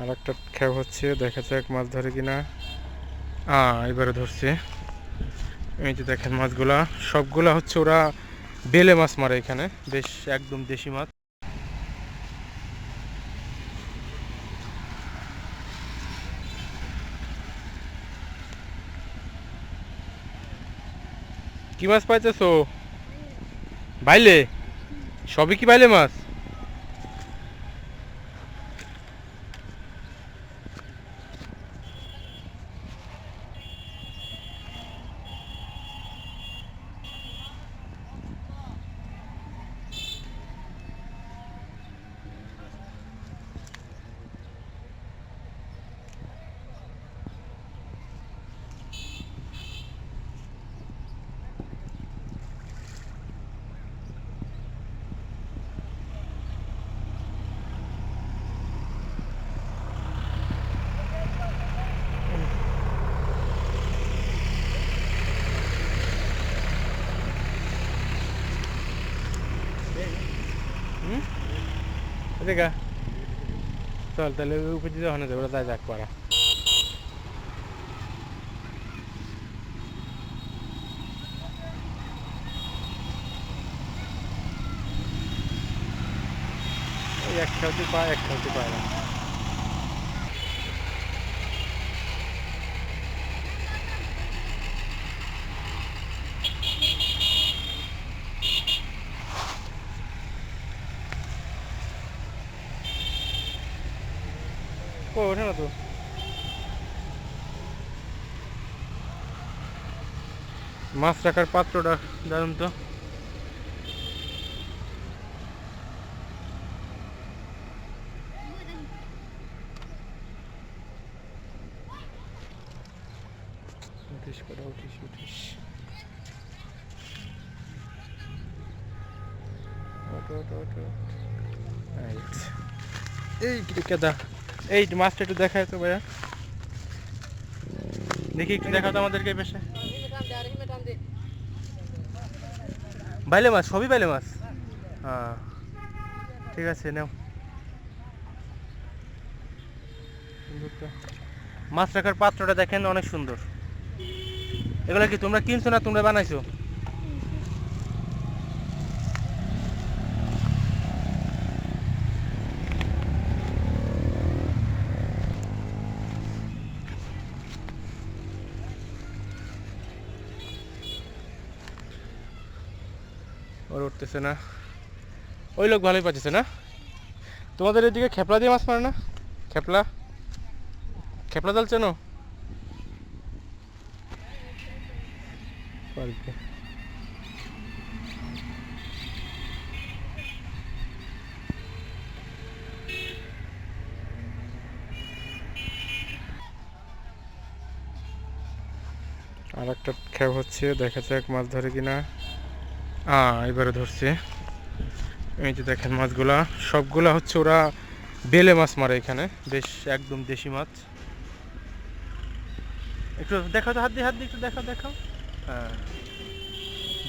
আর একটা খেপ হচ্ছে, দেখা যাক মাছ ধরে কিনা। আ এবারে ধরছে। এই যে দেখেন মাছগুলা, সবগুলা হচ্ছে ওরা বেলে মাছ মারে এখানে, বেশ একদম দেশি মাছ। কি মাছ পাইতেছো? বাইলে? সবই কি বাইলে মাছ? দেখা চল তাহলে উপর দিয়ে ওখানে যাব ওরা যাক পারা ওই এক খেলতে পায়, এক পায় না। ও ওঠে না তো। মাছ রাখার পাত্রটা দারুণ তো। উঠিস করে, উঠিস উঠিস। এই কেদা? এই মাছটা একটু দেখায় তো ভাইয়া। দেখি একটু দেখাও তো আমাদেরকে পেশে। বাইলে মাছ, সবই বাইলে মাছ? হ্যাঁ ঠিক আছে, নাও। মাছ রাখার পাত্রটা দেখেন, অনেক সুন্দর। এগুলো কি তোমরা কিনছো না তোমরা বানাইছো? ওর উঠতেছে না। ওই লোক ভালোই পাচ্ছে না? তোমাদের এদিকে খেপলা দিয়ে মাছ মারে না? খেপলা? খেপলা জাল চেনো? আর একটা খেপ হচ্ছে, দেখা যাক মাছ ধরে কিনা। এবারে ধরছে। এই যে দেখেন মাছগুলা, সবগুলা হচ্ছে ওরা বেলে মাছ মারে এখানে, বেশ একদম দেশি মাছ। একটু দেখাও তো, হাত দিয়ে হাত দিয়ে একটু দেখাও দেখাও। হ্যাঁ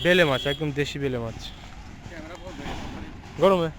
বেলে মাছ, একদম দেশি বেলে মাছ। গরমে?